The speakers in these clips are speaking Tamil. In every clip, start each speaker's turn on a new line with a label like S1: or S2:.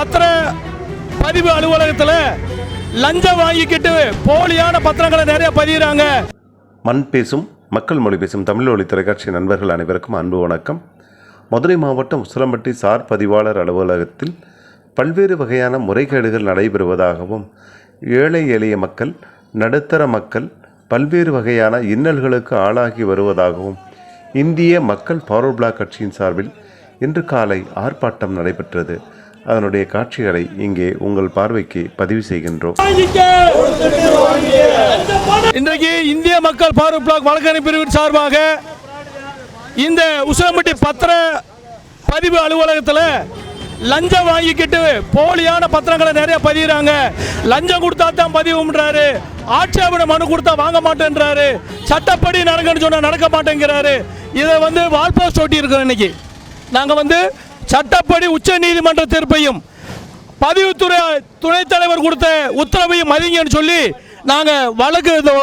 S1: பத்திர பதிவு அலுவலகத்தில் லஞ்சம் வாங்கிக்கிட்டு போலியான பத்திரங்களை நிறைய பதிகிறாங்க
S2: மண் பேசும் மக்கள் மொழி பேசும் தமிழ் ஒளி தொலைக்காட்சி நண்பர்கள் அனைவருக்கும் அன்பு வணக்கம். மதுரை மாவட்டம் உசிலம்பட்டி சார் பதிவாளர் அலுவலகத்தில் பல்வேறு வகையான முறைகேடுகள் நடைபெறுவதாகவும் ஏழை எளிய மக்கள் நடுத்தர மக்கள் பல்வேறு வகையான இன்னல்களுக்கு ஆளாகி வருவதாகவும் இந்திய மக்கள் பவர் பிளாக் கட்சியின் சார்பில் இன்று காலை ஆர்ப்பாட்டம் நடைபெற்றது. அதனுடைய காட்சிகளை இங்கே உங்கள் பார்வைக்கு பதிவு செய்கின்றோம்.
S1: இன்றைக்கு இந்திய மக்கள் பார்வை பிளாக் வழக்கறிஞர் பிரிவின் சார்பாக இந்த உசிலம்பட்டி பத்திர பதிவு அலுவலகத்தில் லஞ்சம் வாங்கிக்கிட்டு போலியான பத்திரங்களை நிறைய பதிகிறாங்க லஞ்சம் கொடுத்தா தான் பதிவுன்றாரு ஆட்சேபனை மனு கொடுத்தா வாங்க மாட்டேன்றாரு. சட்டப்படி நடங்கன்னு சொன்னால் நடக்க மாட்டேங்கிறாரு. இதை வந்து வால்போஸ்ட் ஒட்டி இருக்கிறோம் இன்னைக்கு. நாங்கள் வந்து சட்டப்படி உச்ச நீதிமன்ற தீர்ப்பையும் பதிவுத்துறை துணைத் தலைவர் கொடுத்த உத்தரவையும் மதிங்கன்னு சொல்லி நாங்கள் வழக்கு இது-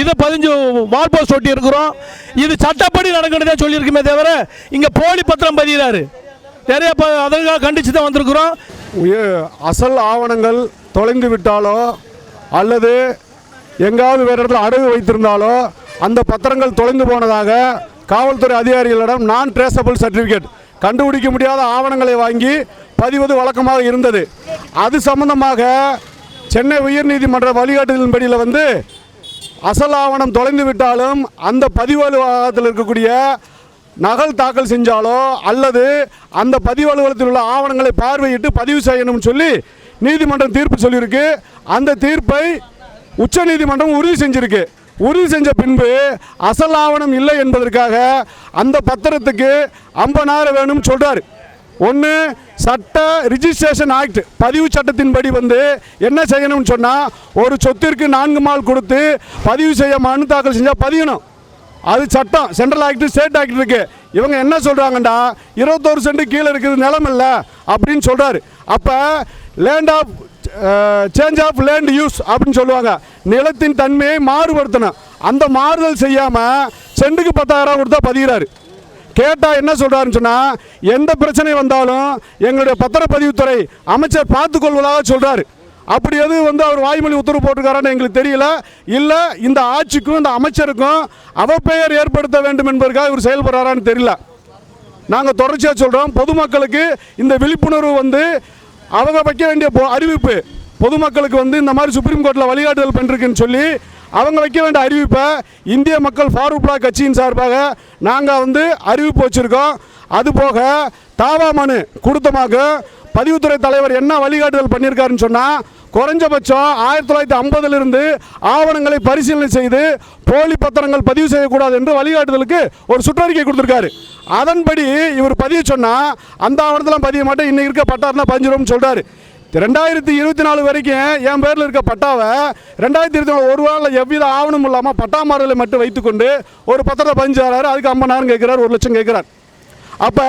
S1: இதை பதிஞ்சு வால் ஒட்டி இருக்கிறோம் இது சட்டப்படி நடக்கணுதான் சொல்லியிருக்குமே தவிர இங்கே போலி பத்திரம் பதிகிறாரு. நிறைய ப அதற்காக கண்டித்து தான் வந்திருக்கிறோம்.
S3: அசல் ஆவணங்கள் தொலைந்து விட்டாலோ அல்லது எங்காவது வேறு இடத்துல அடகு வைத்திருந்தாலோ அந்த பத்திரங்கள் தொலைந்து போனதாக காவல்துறை அதிகாரிகளிடம் நான் ட்ரேசபிள் சர்டிஃபிகேட் கண்டுபிடிக்க முடியாத ஆவணங்களை வாங்கி பதிவது வழக்கமாக இருந்தது. அது சம்பந்தமாக சென்னை உயர்நீதிமன்ற வழிகாட்டுதலின்படியில் வந்து அசல் ஆவணம் தொலைந்து விட்டாலும் அந்த பதிவு அலுவலகத்தில் இருக்கக்கூடிய நகல் தாக்கல் செஞ்சாலோ அல்லது அந்த பதிவு அலுவலகத்தில் உள்ள ஆவணங்களை பார்வையிட்டு பதிவு செய்யணும்னு சொல்லி நீதிமன்றம் தீர்ப்பு சொல்லியிருக்கு. அந்த தீர்ப்பை உச்சநீதிமன்றம் உறுதி செஞ்சிருக்கு. உறுதி செஞ்ச பின்பு அசல் ஆவணம் இல்லை என்பதற்காக அந்த பத்திரத்துக்கு ஐம்பதாயிரம் வேணும்னு சொல்றாரு. ஒன்று சட்ட ரிஜிஸ்ட்ரேஷன் ஆக்ட் பதிவு சட்டத்தின்படி வந்து என்ன செய்யணும்னு சொன்னால் ஒரு சொத்திற்கு நான்கு மால் கொடுத்து பதிவு செய்ய மனு தாக்கல் செஞ்சால் பதியணும். அது சட்டம் சென்ட்ரல் ஆக்ட் ஸ்டேட் ஆக்ட் இருக்கு. இவங்க என்ன சொல்கிறாங்கண்டா இருபத்தோரு சென்ட் கீழே இருக்குது நிலம் இல்லை அப்படின்னு சொல்கிறாரு அப்போ land of change of land use அப்படின்னு சொல்லுவாங்க. நிலத்தின் தன்மையை மாறுபடுத்தணும். அந்த மாறுதல் செய்யாமல் செண்டுக்கு பத்தாயிரம் கொடுத்தா பதிகிறாரு கேட்டால் என்ன சொல்கிறாருன்னு சொன்னால் எந்த பிரச்சனை வந்தாலும் எங்களுடைய பத்திரப்பதிவுத்துறை அமைச்சர் பார்த்துக்கொள்வதாக சொல்கிறாரு அப்படி எது வந்து அவர் வாய்மொழி உத்தரவு போட்டிருக்காரான்னு எங்களுக்கு தெரியல. இல்லை இந்த ஆட்சிக்கும் இந்த அமைச்சருக்கும் அவப்பெயர் ஏற்படுத்த வேண்டும் என்பதற்காக இவர் செயல்படுறாரான்னு தெரியல. நாங்கள் தொடர்ச்சியாக சொல்கிறோம் பொதுமக்களுக்கு இந்த விழிப்புணர்வு வந்து அவங்க வைக்க வேண்டிய பொ- அறிவிப்பு. பொதுமக்களுக்கு வந்து இந்த மாதிரி சுப்ரீம் கோர்ட்டில் வழிகாட்டுதல் பண்ணிருக்குன்னு சொல்லி அவங்க வைக்க வேண்டிய அறிவிப்பை இந்திய மக்கள் ஃபார்வர்ட் பிளாக் கட்சியின் சார்பாக நாங்கள் வந்து அறிவிப்பு வச்சுருக்கோம். அதுபோக தாவா மனு கொடுத்தமாக பதிவுத்துறை தலைவர் என்ன வழிகாட்டுதல் பண்ணியிருக்காருன்னு சொன்னால் குறைஞ்சபட்சம் ஆயிரத்தி தொள்ளாயிரத்தி ஐம்பதிலிருந்து ஆவணங்களை பரிசீலனை செய்து போலி பத்திரங்கள் பதிவு செய்யக்கூடாது என்று வழிகாட்டுதலுக்கு ஒரு சுற்றறிக்கை கொடுத்துருக்காரு. அதன்படி இவர் பதிய சொன்னால் அந்த ஆவணத்தெல்லாம் பதிய மாட்டேன் இன்னைக்கு இருக்க பட்டாருனா பதிஞ்சிரும்னு சொல்கிறாரு ரெண்டாயிரத்தி இருபத்தி நாலு வரைக்கும் என் பேரில் இருக்க பட்டாவை ரெண்டாயிரத்தி இருபத்தி நாலு ஒரு வாரில் எவ்வித ஆவணமும் இல்லாமல் பட்டா மாறுதலை மட்டும் வைத்துக்கொண்டு ஒரு பத்திரத்தை பதிஞ்சு அதுக்கு ஐம்பதாயிரம் கேட்குறாரு ஒரு லட்சம் கேட்குறாரு. அப்போ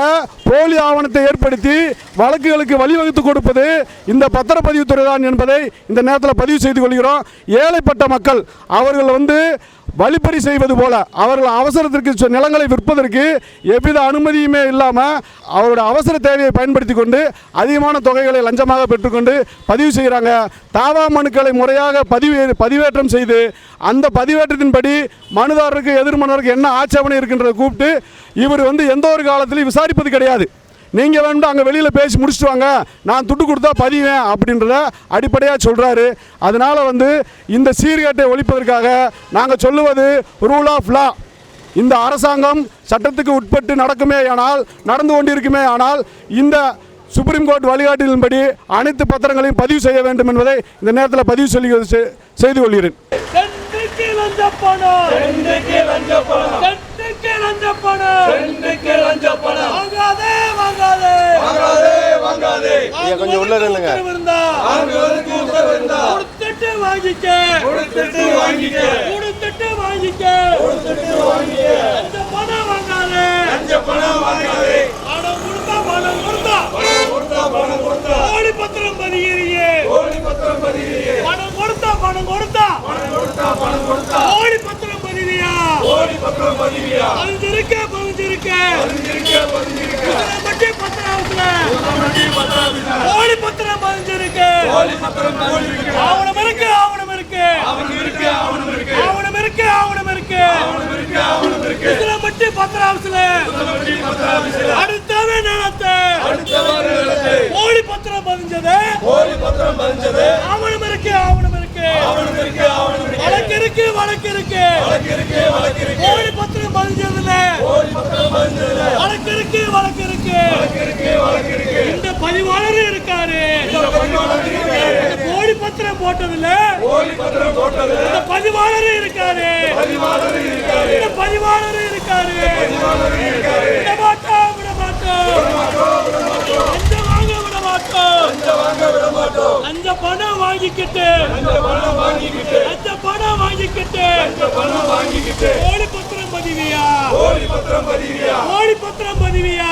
S3: போலி ஆவணத்தை ஏற்படுத்தி வழக்குகளுக்கு வழிவகுத்து கொடுப்பது இந்த பத்திரப்பதிவுத்துறை தான் என்பதை இந்த நேரத்தில் பதிவு செய்து கொள்கிறோம். ஏழைப்பட்ட மக்கள் அவர்கள் வந்து வழிப்பறி செய்வது போல அவர்கள் அவசரத்திற்கு நிலங்களை விற்பதற்கு எவ்வித அனுமதியுமே இல்லாமல் அவருடைய அவசர தேவையை பயன்படுத்தி கொண்டு அதிகமான தொகைகளை லஞ்சமாக பெற்றுக்கொண்டு பதிவு செய்கிறாங்க தாவா மனுக்களை முறையாக பதிவு பதிவேற்றம் செய்து அந்த பதிவேற்றத்தின்படி மனுதாரருக்கு எதிர்மனருக்கு என்ன ஆட்சேபனை இருக்கின்றதை கூப்பிட்டு இவர் வந்து எந்த ஒரு காலத்தில் காலத்திலையும் விசாரிப்பது கிடையாது. நீங்கள் வேணும் அங்கே வெளியில் பேசி முடிச்சுட்டு வாங்க. நான் துட்டு கொடுத்தா பதிவேன் அப்படின்றத அடிப்படையாக சொல்கிறாரு அதனால் வந்து இந்த சீர்கேட்டை ஒழிப்பதற்காக நாங்கள் சொல்லுவது ரூல் ஆஃப் லா இந்த அரசாங்கம் சட்டத்துக்கு உட்பட்டு நடக்குமே ஆனால் நடந்து கொண்டிருக்குமே ஆனால் இந்த சுப்ரீம் கோர்ட் வழிகாட்டிலின்படி அனைத்து பத்திரங்களையும் பதிவு செய்ய வேண்டும் என்பதை இந்த நேரத்தில் பதிவு சொல்லி செய்து கொள்கிறேன்.
S1: லஞ்ச பணம். சென்னைக்கு லஞ்ச பணம். வாங்காதே வாங்காதே. வாங்காதே வாங்காதே. கொஞ்சம் உள்ள நில்லுங்க வாங்குவதற்கு உத்தரவு இருந்தா. கொடுத்துட்டு வாங்கிக்க. கொடுத்துட்டு வாங்கிக்க. கொடுத்துட்டு வாங்கிக்க. கொடுத்துட்டு வாங்கிக்க லஞ்ச பணம் வாங்காதே லஞ்ச பணம் வாங்காதே பணம் கொடுத்தா பணம் கொடுத்தா பணம் கொடுத்தா பணம் கொடுத்தா கோடி பத்திரம் பதிகிறீங்க கோடி பத்திரம் பதிகிறீங்க பணம் கொடுத்தா பணம் கொடுத்தா பணம் கொடுத்தா பணம் கொடுத்தா கோடி பத்திரம் பதிவியா கோடி பத்திரம் பதிவியா பதிஞ்சிருக்க பதிஞ்சிருக்க பதிஞ்சிருக்க பதிஞ்சிருக்க பத்திரம் பத்திரம் கோடி பத்திரம் ஆவணம் இருக்கு ஆவணம் இருக்கு ஆவணம் இருக்கு ஆவணம் இருக்கு உசிலம்பட்டி பத்திராபுல அடுத்தவே நடத்த போலி பத்திரம் பதிஞ்சது. ஆவணம் இருக்கு ஆவணம் இருக்கு. வழக்கு இருக்கு வழக்கு இருக்கு. போலி பத்திரம் பதிஞ்சதுல வழக்கு இருக்கு வழக்கு இருக்கு. இந்த பதிவாளர் இருக்காரு. இந்த போலி பத்திரம் போட்டதுல இந்த பதிவாளர் இருக்காரு. இந்த பதிவாளர் இருக்காரு. விட மாட்டோம் விட மாட்டோம் லஞ்சம் வாங்க விட மாட்டோம் லஞ்ச பணம் வாங்கிக்கிட்டு. லஞ்ச பணம் வாங்கிக்கிட்டு. போலி பத்திரம் பதிவியா? போலி பத்திரம் பதிவியா?